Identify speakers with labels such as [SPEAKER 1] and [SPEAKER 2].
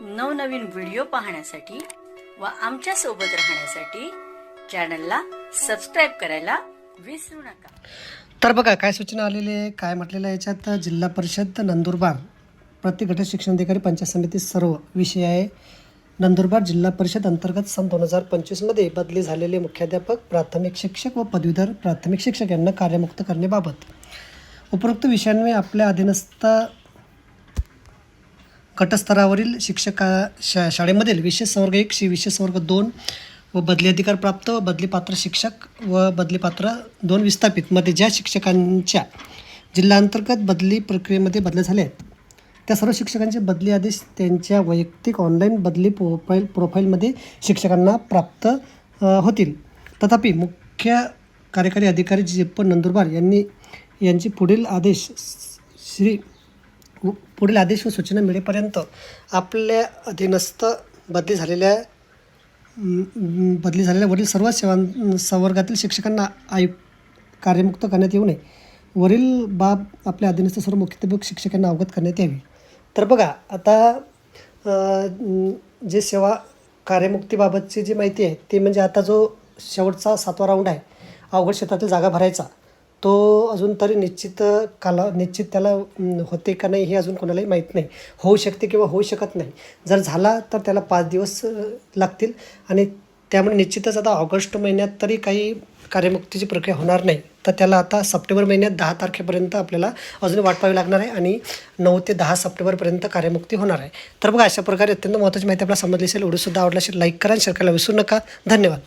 [SPEAKER 1] नवनवीन व्हिडिओ पाहण्यासाठी व आमच्यासोबत राहण्यासाठी चॅनलला सबस्क्राईब करायला विसरू नका.
[SPEAKER 2] तर बघा काय सूचना आलेली आहे काय म्हटलेलं आहे याच्यात? जिल्हा परिषद नंदुरबार प्रतिगट शिक्षण शिक्षणाधिकारी पंचायत समिती सर्व विषय आहे. नंदुरबार जिल्हा परिषद अंतर्गत सन दोन हजार पंचवीसमध्ये बदली झालेले मुख्याध्यापक प्राथमिक शिक्षक व पदवीधर प्राथमिक शिक्षक यांना कार्यमुक्त करण्याबाबत. उपरोक्त विषयांमुळे आपल्या अधीनस्थ गटस्तरावरील शिक्षका शा शाळेमधील विशेष वर्ग एक शि विशेष वर्ग दोन व बदली अधिकार प्राप्त व बदलीपात्र शिक्षक व बदलीपात्र दोन विस्थापितमध्ये ज्या शिक्षकांच्या जिल्हांतर्गत बदली प्रक्रियेमध्ये बदल्या झाल्या आहेत त्या सर्व शिक्षकांचे बदली आदेश त्यांच्या वैयक्तिक ऑनलाईन बदली प्रोफाईल प्रोफाईलमध्ये शिक्षकांना प्राप्त होतील. तथापि मुख्य कार्यकारी अधिकारी जिप्पन पण नंदुरबार यांनी यांचे पुढील आदेश श्री पुढील आदेश व सूचना मिळेपर्यंत आपल्या अधीनस्थ बदली झालेल्या बदली झालेल्या वरील सर्व सेवां संवर्गातील शिक्षकांना आयु कार्यमुक्त करण्यात येऊ नये. वरील बाब आपल्या अधीनस्थ सर्व मुख्याध्यापक शिक्षकांना अवगत करण्यात यावी. तर बघा आता जे सेवा कार्यमुक्तीबाबतची जी माहिती आहे ती म्हणजे आता जो शेवटचा सातवा राऊंड आहे अवघड क्षेत्रातील जागा भरायचा. तो अजून तरी निश्चित काला निश्चित त्याला होते का नाही हे अजून कोणालाही माहीत नाही. होऊ शकते किंवा होऊ शकत नाही. जर झाला तर त्याला पाच दिवस लागतील. आणि त्यामुळे निश्चितच आता ऑगस्ट महिन्यात तरी काही कार्यमुक्तीची प्रक्रिया होणार नाही. तर त्याला आता सप्टेंबर महिन्यात दहा तारखेपर्यंत आपल्याला अजून वाट पाहावी लागणार आहे आणि नऊ ते दहा सप्टेंबरपर्यंत कार्यमुक्ती होणार आहे. तर बघा अशा प्रकारे अत्यंत महत्त्वाची माहिती आपल्याला समजली असेल व्हिडिओसुद्धा आवडला असेल लाईक करा आणि शेअर करायला विसरू नका. धन्यवाद.